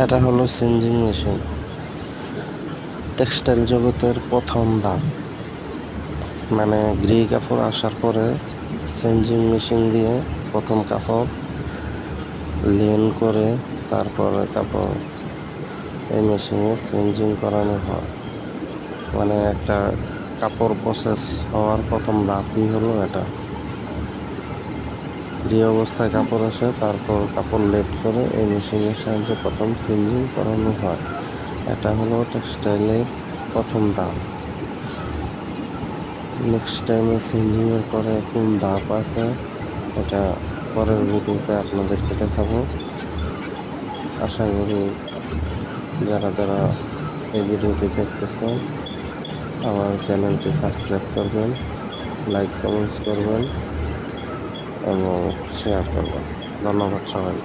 এটা হলো changing machine. Textile জগতের প্রথম ধাপ মানে গ্রি কাপড় আসার পরে চেঞ্জিং মেশিন দিয়ে প্রথম কাপড় লেন করে তারপরে কাপড় এই মেশিনে চেঞ্জিং করানো হয়। মানে একটা কাপড় প্রসেস হওয়ার প্রথম ধাপই হলো এটা। যে অবস্থায় কাপড় আসে, তারপর কাপড় লেট করে এই মেশিনের সাহায্যে প্রথম চেঞ্জিং করানো হয়। এটা হলো টেক্সটাইলের প্রথম ধাপ নেক্সট টাইমে চেঞ্জিংয়ের পরে কোন ধাপ আছে, এটা পরের ভিডিওতে আপনাদেরকে দেখাবো। আশা করি যারা যারা এই ভিডিওটি দেখতেছেন আমার চ্যানেলটি সাবস্ক্রাইব করবেন, লাইক কমেন্টস করবেন। এবং শেয়ার করবেন। ধন্যবাদ সবাই